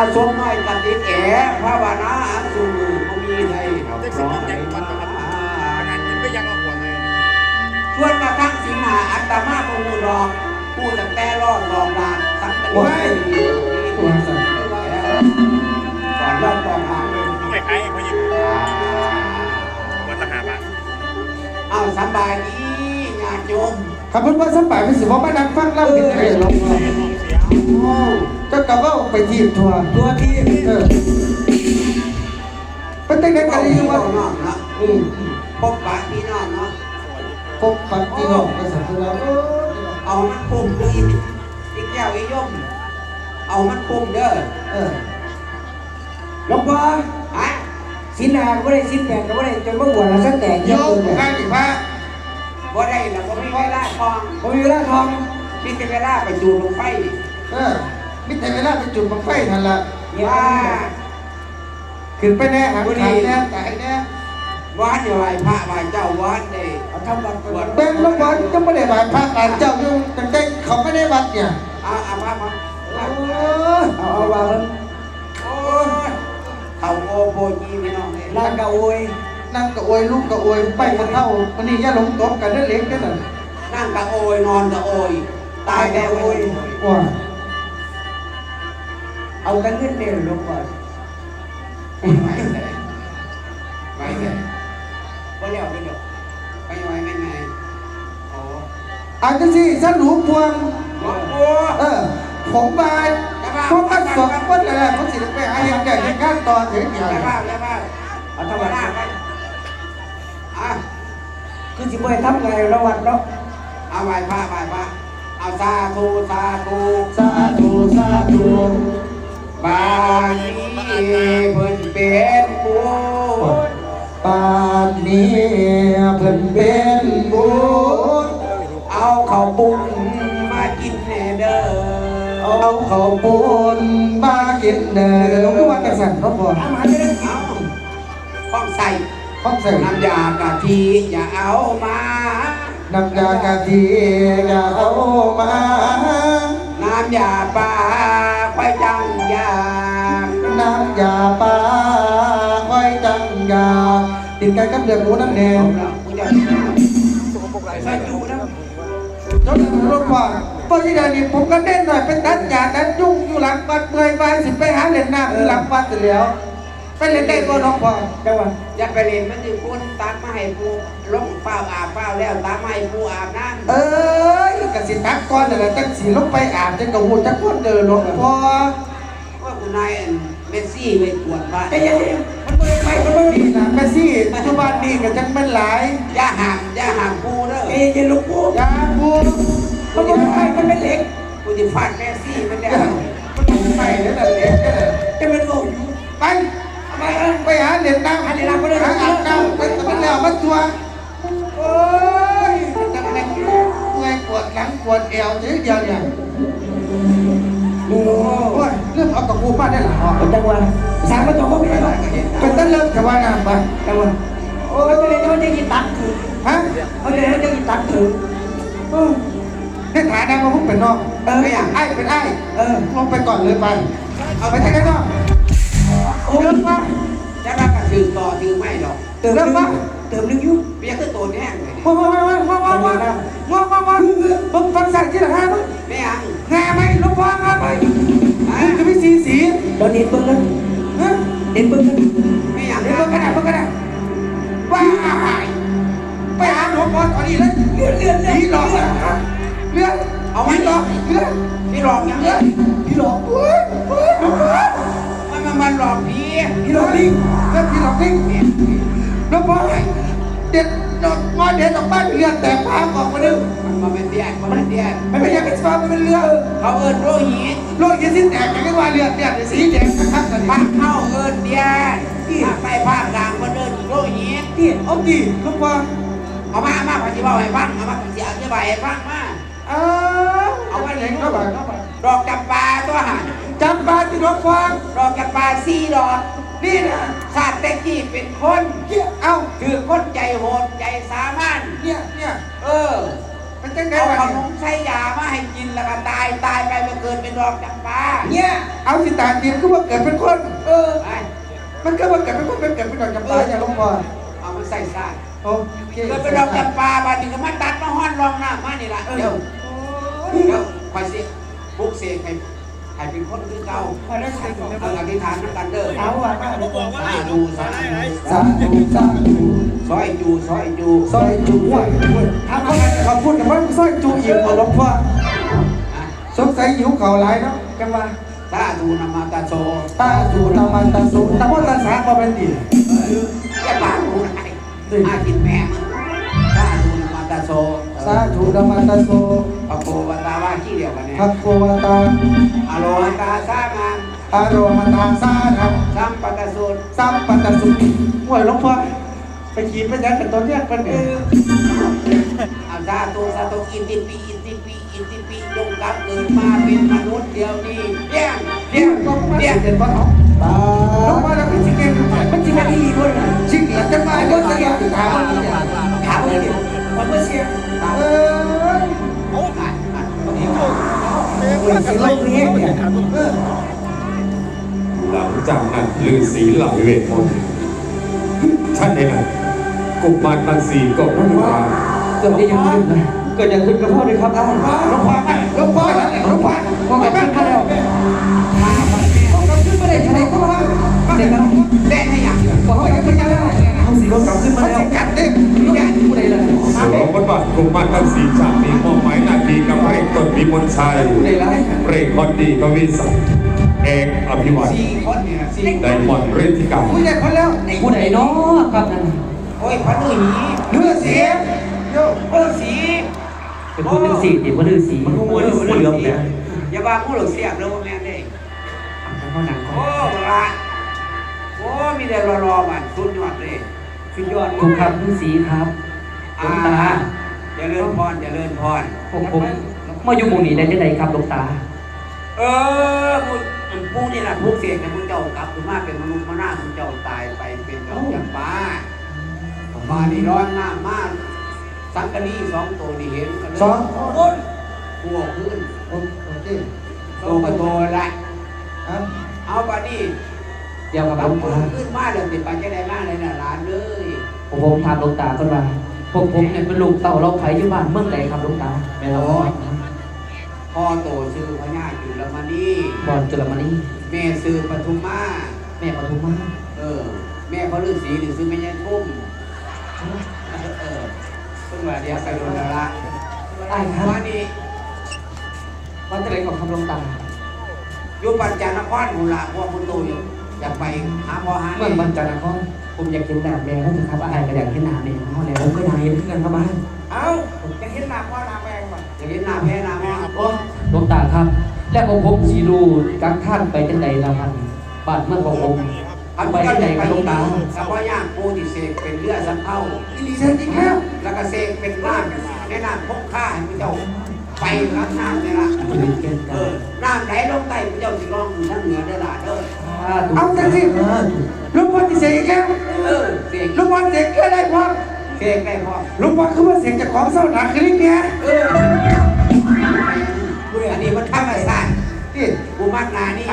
อาสมไม่กันติเอ๋พระานาอันสูงผู้มีไใจเขาขอให้มาชวนกระทั่งสิงหาอัตมาปูดองปูตั้แต่รอดรองดานตั้งแต่วันนี้ตัวสั่นก่อนรอดรองดานไม่ใครพยิบวันลห้าบาทเอาสบายดีญาติโยมขอบคุณว่าสบายเป็สิบว่าไม่ดังฟังเล่าเป็นไงลงเลย จ้ากลับว่าไปทีมทัวร์ตัวที่เออเป็นตั้งแต่กันเลยว่าน้องเนาะอืมพบปะพี่น้องเนาะพบปักที่น้องไปสัตว์แล้วโอ้เอามันคุ้มดีอีกแก้วอีย่อมเอามันคุ้มเด้อเออหลวงพ่อฮะสินหาก็ได้สินแปดก็ได้จนเมื่อวันละสักแตกโยเยอะมเลยนั่งอีกพระบ่ได้แล้วบ่มีเวลาทองผมมีเวลาทองมีแต่เวลาไปจูลงไฟเออ มิแต่เวลาไปจุดบังไฟนั่นละว่า ขึ้นไปแน่หางขาแน่ตายแน่วัดไหวพระไหวเจ้าวัดเด้เอาทำบัตรก่อนเป็นลูกบอลจะไม่ได้บาดพระการเจ้าอยู่ตั้งแต่เขาไม่ได้วัดเนี่ยเอาเอาพระมาโอ้ยเอาเอาวางแล้วโอ้ยเขาโอโบยีพี่น้องเอ้ยลากกะโอยนั่งกะอวยลูกกะอวยไปกันเท่าวันนี้อย่าหลงตบกันได้เล็กกันน่ะนั่งกะโอยนอนกะโอยตายกะโอยว่า เอาตั้งเงินเนี่ยหลวงพ่อไปเลยไปเลยบ่เลี้ยวไปเดี๋ยวไปไหวไม่ไงโอ้อาจจะสิสรุปพวงหลวงปู่เออผมมาเพราะมันสองคนแหละเขาสิไปหาเหตุการณ์เหตุการณ์ต่อถึงเดียวแล้วบ้าแล้วบ้าเอาธรทำรมบัตรดาไปอะคือสิบ่ให้ทำไงระวัดเนาะเอาไหวพระไหวพระเอาสาธุสาธุสาธุสาธุ บางทีเพิ่นเป็นบุญปานนี้เพิ่นเป็นบุญเอาข้าวปุ้นมากินแน่เด้อเอาข้าวปุ้นมากินเด้อหลวงพ่อว่าจังซั่นเนาะพ่อทำหาเงินเอาข้องใส่ข้องใส่น้ำยากะทิอย่าเอามาน้ำยากะทิอย่าเอามาน้ำยาปลาควายจัง ยากน้ำยาปลาไว้จังยาติดกันกับเดือดหมูน้ำแดงจนะจนรู้ว่าตอนที่เดินนี่ผมก็เด่นหน่อยเป็นดันยาดันยุ่งอยู่หลังวัดเมื่อยไปสิไปหาเล่นน้ำอยู่หลังวัดเสร็จแล้วไปเล่นได้ก็น้องพ่อจังหวะอย่าไปเล่นมันสิคุณตักมาให้ปูลงเปล่าอาบเปล่าแล้วตักมาให้ปูอาบน้ำเอ้ยกสิตักก่อนนั่นแหละจังสีลงไปอาบจังกระหูจักคนเดินหลวงพ่อว่าคุณนายอัน เมสซี่ไปตรวจบ้านใจเย็นๆมันไม่ไปมันไม่นี่นะแม่ซี่ปัจจุบันนี่ก็จังเป็นหลายอย่าห่างอย่าห่างปูเด้อใจเย็นๆหลวงปู่ยาบูมันไม่ไปมันเป็นเหล็กกูจะฟาดเมสซี่มันได้มันต้องไปแล้วนั่นเองจะเป็นโง่อยู่ไปไปไปหาเล่นน้ำหาเล่นน้ำก็ได้หาอาบน้ำไปตะเป็นแล้วมันตัวโอ้ยจังแม่งเมื่อยปวดหลังปวดเอวเสียเดียวเนี่ย โอ้เรื่องเอากับกูป้าได้หรอเป็นจังหวะสามประตูก็ไม่ได้กเป็นต้นเลิกจับว่านะไปจังหวะโอ้ยเขาจะเขาจะกินตักถือฮะเขาจะเขาจะกินตักถือในฐานะของผมเป็นน้องเออไอ้เป็นไอ้เออลงไปก่อนเลยไป เอาไปทางไหนน้องโอ้ยมาจะรับกับถือต่อถือไม่หรอกเติมปะเติมนึงยุ่เปียกตัวแห้งเลยว้าวว้าวว้าวว้าวว้าวว้าวว้าวฟังสั่น พี่ผีหลอกลิงเลื่อนผีหลอกลิงหลวพอเด็ดดอกงอนเด็ดออกบ้านเลือแต่พาออกมาดึงมันมาเป็นเดียนมันเป็นเดียนมันไม่ใช่เป็นฟ้ามันเป็นเรือ เขาเอิญโรหิตโลกยันสิ้นแตกอย่างที่ว่าเลือดเนี่ยสีแดงนะครับตอนนี้คเข้าเอิญเดียนภาคใต้ภาคกลางมันเอิญโรหิตนี่เอาดีลูกว่าเอามามาพอจะบอกให้ฟังเอามาเสียอธิบายให้ฟังมาเออเอาไว้ไหไหนนก็ก็แบดอกจำปาตัวหันจำปาที่รถฟางดอกจำปาสี่ดอก นี่นะชาติแต่กี้เป็นคนเนี่ยเอ้าถือคนใจโหดใจสามารถเนี่ยเนี่ยเออมันจังไงเอาวะขนเนี่ยมใช้ยามาให้กินแล้วก็ตายตายไปมาเกิดเป็นดอกจำปาเนี่ยอเอาสิตาเตียนก็ว่าเกิดเป็นคน เออ ไปมันก็ว่าเกิดเป็นคนเป็นเกิดเป็นดอกจำปาอย่างหลวงพ่อเอามาใส่ซาโอเคเกิดเป็นดอกจำปาบาดนี้ก็มาตัดมาห้อนรองหน้ามานี่ล่ะเดี๋ยวเดี๋ยวคอยสิปลุกเสกให้ ให้เป็นคนคือเก่าพอได้ใส่ถุงเอาอธิษฐานน้ำกันเด้อเอาอะสาธุสาธุสาธุสาธุซอยจูซอยจูซอยจูห้วยทำอะไรขอบคุณกับว่าซอยจูอีกหลวงพ่ออะสงสัยหิวเข่าหลายเนาะกันว่าสาธุนามาตาโซตาจูตามันตาสูตาพ่อตาสาบ่เป็นดีแค่ปากกูไงอาคิดแม่มึงสาธุนามาตาโซสาธุตามันตาโซปะโกวตาว่าที่เดียวกันเนี่ยพักโกวตาอโลหตาสางามอารมตาสาธรรมสัมปัตตสุนสัมปัตตสุขห่วยหลวงพ่อไปขีดไปยันเป็นตัวเนี้ยเป็นเนี่ยอาสาธุสาธุอินติปีอินติปีอินติปีจงกลับเกิดมาเป็นมนุษย์เดียวนี้เลี้ยงเลี้เรียยงกก็มาเลี้ยงเรียนว่าเอาหลวงพ่อแล้วเป็นสิเก่งมันสิมาที่ดีด้วยจริงเหรอจะมาก็จะอยากถาม หมือนสิล่าเรียกเนี่ยเออหลังจากนั้นฤาษีเหล่าเวทมนต์ท่านใดนั้นกุมารทั้งสีก็รู้ว่าเกิดได้ยังขึ้นนะเกิดอย่างขึ้นกับพ่อเลยครับอ้าว ทบาทกุมารทั้งสี่จากมีมอบหมายหน้าที่กับพระเอกตนวิมลชัยผู้ใดล่ะพระเอกคนดีกวิสันเอกอภิวัตสี่คนเนี่ยสี่ไดมอนด์ฤทธิกรรมผู้ใหญ่คนแล้วผู้ใดเนาะครับนั่นโอ้ยพันธุ์หีเนื้อเสียโยเออสีเป็นผู้เป็นสีติผู้ดื้อสีมันผู้ดื้อผู้เหลือมเนี่ยอย่าบ้าผู้หลงเสียบเลยว่าแม่นเด้เขาหนังโอ้ละโอ้มีแต่รอๆมันสุดยอดเลยสุดยอดถูกครับฤาษีครับหลวงตา เจริญพรเจริญพรพวกผมมาอยู่หมู่นี้ได้ที่ไหนครับหลวงตา เออผู้ผู้นี่แหละผู้เสียงแต่ผู้เจ้ากลับขึ้นมาเป็นมนุษย์มาหน้าผู้เจ้าตายไปเป็นดอกจำปามานี่ร้อนหน้ามากสังกะนีสองตัวนี่เห็นกันเลยสองคนหัวขึ้นโอเคโตก็โตละครับเอาปานี่เดี๋ยวครับหลกำวงปืตานขึ้นมาเดี๋ยวติดไปจะได้มากเลยนะหลานเลยผมผมถามหลวงตาก่อนว่า พวกผมเนี่ยเป็นลูกเต่าเราไผอยู่บ้านเมืองใดครับหลวงตาแม่เราพ่อโตซื้อพญาจุลมณีบอลจุลมณีแม่ซื้อปทุมมาแม่ปทุมมาเออ แม่พระฤาษีหรือซื้อแม่ยายทุ่มเออเพิ่งว่าเดียวไปโดนแล้วละไอ้ครับวันนี้วันจะไหนของคำหลวงตาอยู่ปัญจานครบุรีพวกคุณตู่อยู่ อยากไปหาพ่อหาเมื่อแม่วันจันทร์นะพ่อผมอยากกินน้ำแม่เขาเถอะครับอาหารก็อยากกินน้ำแม่เขาแล้วผมก็ได้เพื่อนครับบ้านเอ้าจะเห็นหน้าพ่อหน้าแม่ก่อนอยากเห็นหน้าแพ้หน้าแม่โอ้หลวงตาครับ และของผมสีดูกักท่านไปจังใดละพันบ้านเมืองของผมพันไปก็จังใดจะไปครับหลวงตาสัพพย่างปูติเสกเป็นเลือดสัมเภาอีดีเซนจริงแล้วแล้วก็เสกเป็นน้ำในน้ำพกข้าให้พระเจ้าไปรับน้ำเนี่ยละเป็นเกณฑ์เอการอน้ำไหลลงใต้พระเจ้าสิร้องอยู่ทางเหนือเด้อล่ะเด้อ เอาจังสิลุงพ่อที่เสกอีกแล้วเออเสกลุงพ่อเสกก็ได้พ่อเสกได้พอลุงพ่อคือว่าเสกจากของเศร้าหนักคือลิงเนี่ยเอออันนี้มันธรรมชาติที่กูมัดนานี่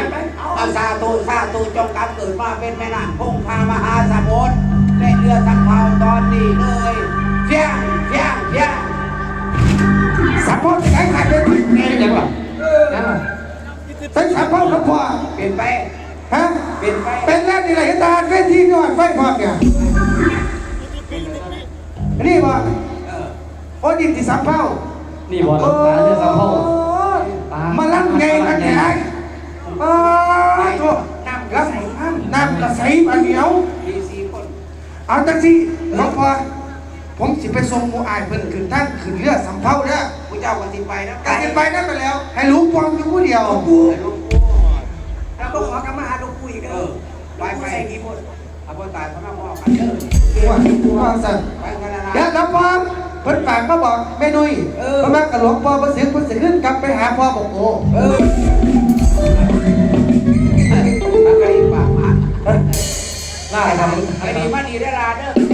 เอาซาตูซาตูจงกำเกิดมาเป็นแม่น้ำคงคามหาสมุทรได้เรือสำเภาตอนนี้เลยเฟี้ยงเฟี้ยงเฟี้ยงสามพ่อจะไหนขายเป็นแม่ยังหรอยังหรอใส่สามพ่อครับพ่อเปลี่ยนไปฮะ เปลี่ยนไปเป็นแล้วนี่แหละเห็นตาเวทีก่อนไฟพร้อมเนี่ยนี่บ่เออโอ้ดินที่สามเผ่านี่บอลหลวงตาเรื่องสะโพกมาลั่นไงกันแข่งอ้าวโถ่น้ำกระใสน้ำกระใสมาเหนียวมีสี่คนเอาจังสิหลวงพ่อผมสิไปส่งหมูอายเพิ่นขึ้นทั้งขึ้นเรือสำเภาเด้อผู้เจ้าก็สิไปนะการจะไปนั่นไปแล้ว ให้รู้ปองอยู่ผู้เดียวกูแล้วก็ขอกำมาหาลู กปุ้ยเอเด้ออไปไปกี่คนเอาพ่อตายพระมาพ่อกันเด้อว่าว่าสั่นไปกันนะเดี๋ยวหลวงพ่อเพิ่นฝากมาบอกแม่นุ้ยเพราะว่ากับหลวงพ่อเพิ่นสิเพิ่นสิขึ้นกลับไปหาพ่อบอกโอ้เอออะไรปากมาน่าครับไอ้ดีมาดีได้ลาเด้อ